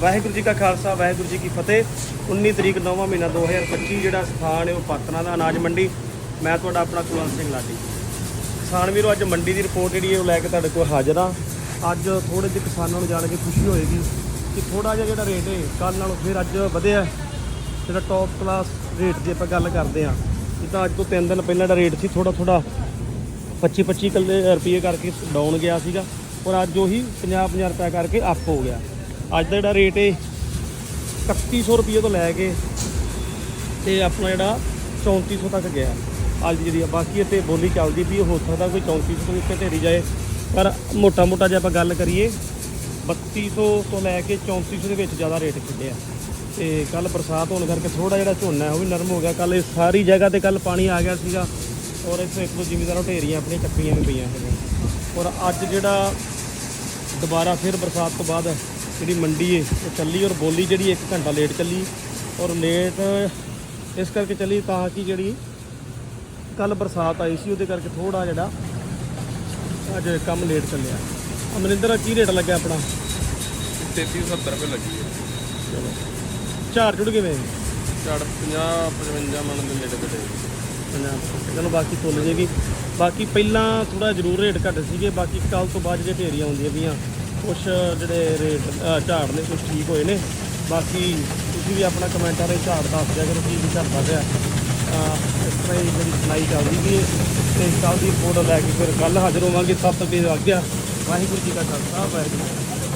ਵਾਹਿਗੁਰੂ ਜੀ ਕਾ ਖਾਲਸਾ, ਵਾਹਿਗੁਰੂ ਜੀ ਕੀ ਫਤਿਹ। 19 ਤਰੀਕ 9ਵਾਂ ਮਹੀਨਾ 2025 ਜਿਹੜਾ ਸਥਾਨ ਹੈ ਉਹ ਪਾਤਨਾ ਦਾ ਅਨਾਜ ਮੰਡੀ। ਮੈਂ ਤੁਹਾਡਾ ਆਪਣਾ ਕੁਲਵੰਤ ਸਿੰਘ ਲਾਡੀ। ਕਿਸਾਨ ਵੀਰੋ, ਅੱਜ ਮੰਡੀ ਦੀ ਰਿਪੋਰਟ ਜਿਹੜੀ ਹੈ ਉਹ ਲੈ ਕੇ ਤੁਹਾਡੇ ਕੋਲ ਹਾਜ਼ਰ ਆ ਅੱਜ ਥੋੜੇ ਜਿਹੇ ਕਿਸਾਨਾਂ ਨੂੰ ਜਾਣ ਕੇ ਖੁਸ਼ੀ ਹੋਏਗੀ ਕਿ ਥੋੜਾ ਜਿਹਾ ਜਿਹੜਾ ਰੇਟ ਹੈ ਕੱਲ ਨਾਲੋਂ ਫਿਰ ਅੱਜ ਵਧਿਆ ਜਿਹੜਾ ਟੌਪ ਕਲਾਸ ਰੇਟ ਦੀ ਆਪਾਂ ਗੱਲ ਕਰਦੇ ਆ ਜਿੱਦਾਂ ਅੱਜ ਤੋਂ 3 ਦਿਨ ਪਹਿਲਾਂ ਦਾ ਰੇਟ ਸੀ ਥੋੜਾ ਥੋੜਾ 25 25 ਕੱਲੇ ਰੁਪਏ ਕਰਕੇ ਡਾਊਨ ਗਿਆ ਸੀਗਾ। ਔਰ ਅੱਜ ਉਹੀ 50 50 ਰੁਪਏ ਕਰਕੇ ਅਪ ਹੋ ਗਿਆ। ਅੱਜ ਦਾ ਜਿਹੜਾ ਰੇਟ ਹੈ 3100 ਰੁਪਏ ਤੋਂ ਲੈ ਕੇ ਤੇ ਆਪਣਾ ਜਿਹੜਾ 3400 ਤੱਕ ਗਿਆ। ਅੱਜ ਦੀ ਜਿਹੜੀ ਆ ਬਾਕੀ ਇੱਥੇ ਬੋਲੀ ਚੱਲਦੀ ਵੀ ਹੋ ਸਕਦਾ ਕੋਈ 3400 ਤੋਂ ਉੱਤੇ ਢੇਰੀ ਜਾਏ। ਪਰ ਮੋਟਾ ਮੋਟਾ ਜੇ ਆਪਾਂ ਗੱਲ ਕਰੀਏ 3200 ਤੋਂ ਲੈ ਕੇ 3400 ਦੇ ਵਿੱਚ ਜ਼ਿਆਦਾ ਰੇਟ ਖਿੱਲਿਆ ਤੇ ਕੱਲ ਬਰਸਾਤ ਹੋਣ ਕਰਕੇ ਥੋੜਾ ਜਿਹੜਾ ਝੋਨਾ ਉਹ ਵੀ ਨਰਮ ਹੋ ਗਿਆ। ਕੱਲ ਇਹ ਸਾਰੀ ਜਗ੍ਹਾ ਤੇ ਕੱਲ ਪਾਣੀ ਆ ਗਿਆ ਸੀਗਾ ਔਰ ਇੱਥੇ ਇੱਕ ਦੋ ਜ਼ਿਮੀਂਦਾਰਾਂ ਢੇਰੀਆਂ ਆਪਣੀਆਂ ਚੱਕੀਆਂ ਵੀ ਪਈਆਂ ਹੈਗੀਆਂ। ਔਰ ਅੱਜ ਜਿਹੜਾ ਦੁਬਾਰਾ ਫਿਰ ਬਰਸਾਤ ਤੋਂ ਬਾਅਦ ਜਿਹੜੀ ਮੰਡੀ ਹੈ ਉਹ ਚੱਲੀ ਔਰ ਬੋਲੀ ਜਿਹੜੀ 1 ਘੰਟਾ ਲੇਟ ਚੱਲੀ। ਔਰ ਲੇਟ ਇਸ ਕਰਕੇ ਚੱਲੀ ਤਾਂ ਕਿ ਜਿਹੜੀ ਕੱਲ ਬਰਸਾਤ ਆਈ ਸੀ ਉਹਦੇ ਕਰਕੇ ਥੋੜਾ ਜਿਹੜਾ ਅੱਜ ਕੰਮ ਲੇਟ ਚੱਲਿਆ। ਅਮਰਿੰਦਰ ਕੀ ਰੇਟ ਲੱਗਿਆ ਆਪਣਾ? 3370 ਰੁਪਏ ਲੱਗੀ ਹੈ। ਚਲੋ। ਝਾੜ ਜੁੜ ਕਿਵੇਂ? ਝਾੜ 50 55 ਮਣ ਦੇ ਨੇੜੇ ਤੇੜੇ ਪੰਜਾਬ ਚਲੋ ਬਾਕੀ ਤੁੱਲ ਜੇਗੀ ਬਾਕੀ ਪਹਿਲਾਂ ਥੋੜਾ ਜ਼ਰੂਰ ਰੇਟ ਘੱਟ ਸੀਗੇ ਬਾਕੀ ਕੱਲ ਤੋਂ ਬਾਅਦ ਜਿਹੜੇ ਢੇਰੀਆਂ ਆਉਂਦੀਆਂ ਪਈਆਂ ਕੁਛ ਜਿਹੜੇ ਰੇਟ ਝਾੜ ਨੇ ਕੁਛ ਠੀਕ ਹੋਏ ਨੇ। ਬਾਕੀ ਤੁਸੀਂ ਵੀ ਆਪਣਾ ਕਮੈਂਟਾਂ ਦੇ ਝਾੜ ਦੱਸ ਦਿਆ ਕਰੋ, ਕੀ ਕੀ ਝਾੜ ਵੱਧ ਇਸ ਤਰ੍ਹਾਂ ਹੀ ਜਿਹੜੀ ਸੁਣਾਈ ਚੱਲਦੀ ਵੀ ਹੈ। ਤੇ ਕੱਲ ਦੀ ਰਿਪੋਰਟ ਲੈ ਕੇ ਫਿਰ ਕੱਲ ਹਾਜ਼ਰ ਹੋਵਾਂਗੇ, ਸੱਤ ਵਜੇ ਪਹਿਲਾਂ ਆ। ਗਿਆ ਵਾਹਿਗੁਰੂ ਜੀ ਕਾ ਖਾਲਸਾ, ਵਾਹਿਗੁਰੂ